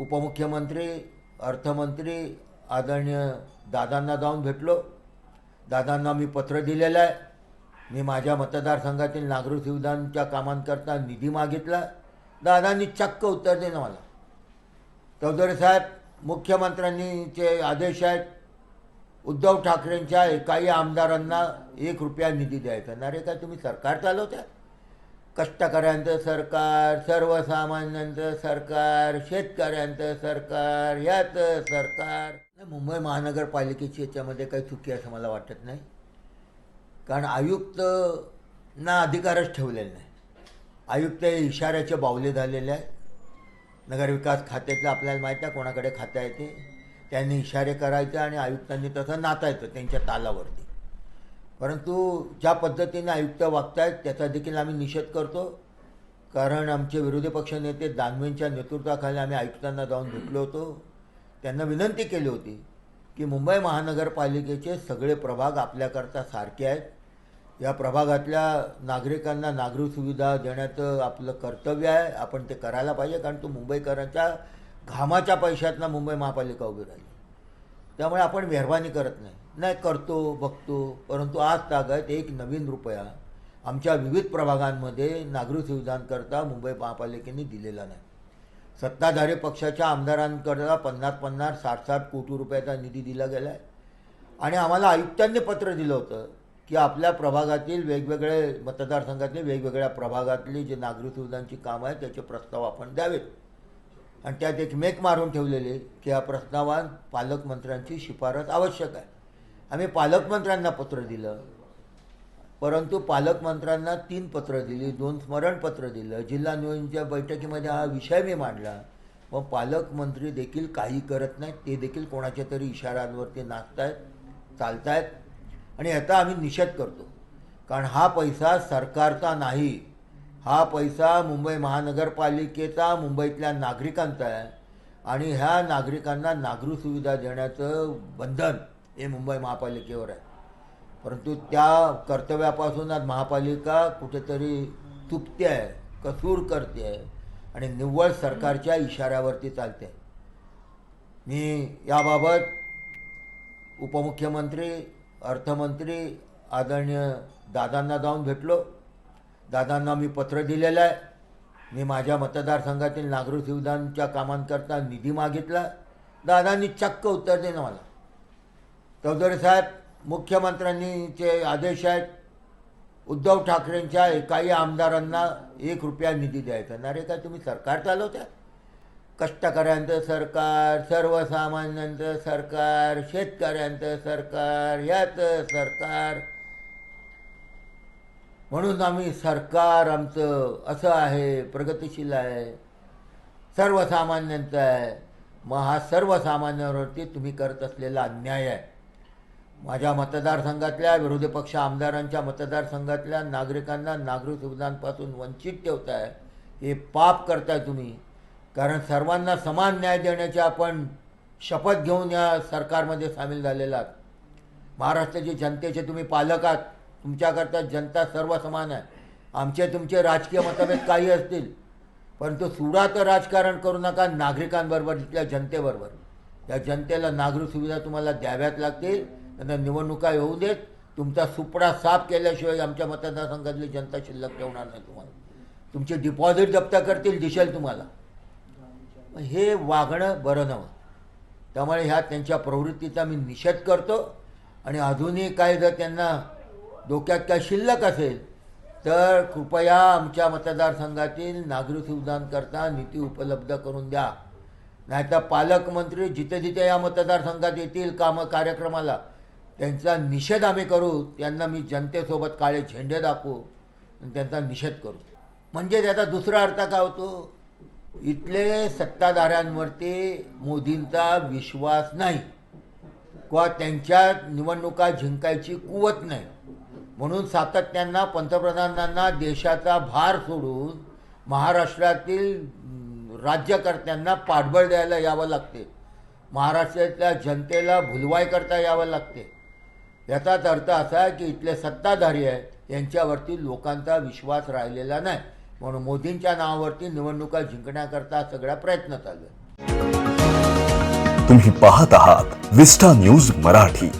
उपमुख्यमंत्री अर्थमंत्री आदरणीय दादांना जाऊन भेटलो. दादांना मी पत्र दिलेलं आहे. मी माझ्या मतदारसंघातील नागरिक सुविधांच्या कामांकरता निधी मागितला. दादांनी चक्क उत्तर देणं मला. चौधरी साहेब मुख्यमंत्र्यांनीचे आदेश आहेत. उद्धव ठाकरेंच्या एकाही आमदारांना एक रुपया निधी द्यायचा. ना रे काय तुम्ही सरकार चालवत्या? कष्टकऱ्यांचं सरकार सर्वसामान्यांचं सरकार शेतकऱ्यांचं सरकार ह्याचं सरकार. नाही, मुंबई महानगरपालिकेची याच्यामध्ये काही चुकी असं मला वाटत नाही. कारण आयुक्त ना अधिकारच ठेवलेला नाही आयुक्त हे इशाऱ्याचे बावले झालेले आहेत. नगरविकास खात्याचं आपल्याला माहीत आहे कोणाकडे खातं आहे ते. त्यांनी इशारे करायचे आणि आयुक्तांनी तसं नातायचं त्यांच्या तालावरती. परंतु ज्या पद्धतीने आयुक्त वागतायत त्याचा देखील आम्ही निषेध करतो. कारण आमचे विरोधी पक्षनेते दानवेंच्या नेतृत्वाखाली आम्ही आयुक्तांना जाऊन भेटलो होतो. त्यांना विनंती केली होती की मुंबई महानगरपालिकेचे सगळे प्रभाग आपल्याकरता सारखे आहेत. या प्रभागातल्या नागरिकांना नागरी सुविधा देण्याचं आपलं कर्तव्य आहे. आपण ते करायला पाहिजे कारण तो मुंबईकरांच्या घामाच्या पैशातनं मुंबई महापालिका उभी राहिली. त्यामुळे आपण मेहरबानी करत नाही. नाही करतो बघतो. परंतु आज तागत एक नवीन रुपया आमच्या विविध प्रभागांमध्ये नागरिक सुविधांकरता मुंबई महापालिकेने दिलेला नाही. सत्ताधारी पक्षाच्या आमदारांकरता पन्नास पन्नास साठ साठ कोटी रुपयाचा निधी दिला गेला आहे आणि आम्हाला आयुक्तांनी पत्र दिलं होतं की आपल्या प्रभागातील वेगवेगळे मतदारसंघातले वेगवेगळ्या प्रभागातली जे नागरिक सुविधांची कामं आहेत त्याचे प्रस्ताव आपण द्यावेत. आणि त्यात एक मेक मारून ठेवलेले की या प्रस्तावात पालकमंत्र्यांची शिफारस आवश्यक आहे. आम्ही पालकमंत्र्यांना पत्र दिलं. परंतु पालकमंत्र्यांना तीन पत्र दिली दोन स्मरणपत्र दिलं. जिल्हा नियोजनच्या बैठकीमध्ये हा विषय मी मांडला. व पालकमंत्री देखील काही करत नाहीत. ते देखील कोणाच्या तरी इशाऱ्यांवरती नाचतायत चालतायत. आणि याचा आम्ही निषेध करतो. कारण हा पैसा सरकारचा नाही. हा पैसा मुंबई महानगरपालिकेचा मुंबईतल्या नागरिकांचा आहे. आणि ह्या नागरिकांना नागरी सुविधा देण्याचं बंधन हे मुंबई महापालिकेवर आहे. परंतु त्या कर्तव्यापासून आज महापालिका कुठेतरी चुकते आहे कसूर करते आहे आणि निव्वळ सरकारच्या इशाऱ्यावरती चालते. मी याबाबत उपमुख्यमंत्री अर्थमंत्री आदरणीय दादांना जाऊन भेटलो. दादांना मी पत्र दिलेलं आहे. मी माझ्या मतदारसंघातील नागरिक सुविधांच्या कामांकरता निधी मागितला. दादांनी चक्क उत्तर दिलं मला. चौधरी साहेब मुख्यमंत्र्यांनीचे आदेश आहेत. उद्धव ठाकरेंच्या एकाही आमदारांना एक रुपया निधी द्यायचा. ना रे काय तुम्ही सरकार चालवता कष्टकऱ्यांचं सरकार सर्वसामान्यांचं सरकार शेतकऱ्यांचं सरकार ह्याचं सरकार. म्हणून आम्ही सरकार आमचं असं आहे प्रगतिशील आहे. सर्वसामान्यांचं आहे. मग हा सर्वसामान्यांवरती तुम्ही करत असलेला अन्याय आहे. माझ्या मतदारसंघातल्या विरोधी पक्ष आमदारांच्या मतदारसंघातल्या नागरिकांना नागरिक सुविधांपासून वंचित ठेवताय हे पाप करताय तुम्ही. कारण सर्वांना समान न्याय देण्याची आपण शपथ घेऊन या सरकारमध्ये सामील झालेला आहात. महाराष्ट्राची जनतेचे तुम्ही पालक आहात. तुमच्याकरता जनता सर्व समान आहे. आमचे तुमचे राजकीय मतभेद काही असतील परंतु सुडाचं राजकारण करू नका नागरिकांबरोबर तिथल्या जनतेबरोबर. या जनतेला नागरिक सुविधा तुम्हाला द्याव्याच लागतील. त्यांना निवडणुका येऊ देत. तुमचा सुपडा साफ केल्याशिवाय आमच्या मतदारसंघातली जनता शिल्लक ठेवणार नाही तुम्हाला. तुमचे डिपॉझिट जप्त करतील दिसेल तुम्हाला. हे वागणं बरं नव्हतं. त्यामुळे ह्या त्यांच्या प्रवृत्तीचा मी निषेध करतो. आणि अजूनही काय जर त्यांना डोक्यात काय शिल्लक असेल तर कृपया आमच्या मतदारसंघातील नागरिक सुविधांकरता निधी उपलब्ध करून द्या. नाहीतर पालकमंत्री जिथे जिथे या मतदारसंघात येतील कामं कार्यक्रमाला त्यांचा निषेध आम्ही करू त्यांना मी जनतेसोबत काळे झेंडे दाखवू आणि त्यांचा निषेध करू. म्हणजे त्याचा दुसरा अर्थ काय होतो? इथले सत्ताधाऱ्यांवरती मोदींचा विश्वास नाही किंवा त्यांच्या निवडणुका जिंकायची कुवत नाही. म्हणून सातत्यांना पंतप्रधानांना देशाचा भार सोडून महाराष्ट्रातील राज्यकर्त्यांना पाठबळ द्यायला यावं लागते. महाराष्ट्रातल्या जनतेला भुलवाय करता यावं लागते. याचाच अर्थ असा आहे की इथले सत्ताधारी आहेत यांच्यावरती लोकांचा विश्वास राहिलेला नाही. म्हणून मोदींच्या नावावरती निवडणुका जिंकण्याकरता सगळा प्रयत्न चालू आहे. तुम्ही पाहत आहात विस्टा न्यूज मराठी.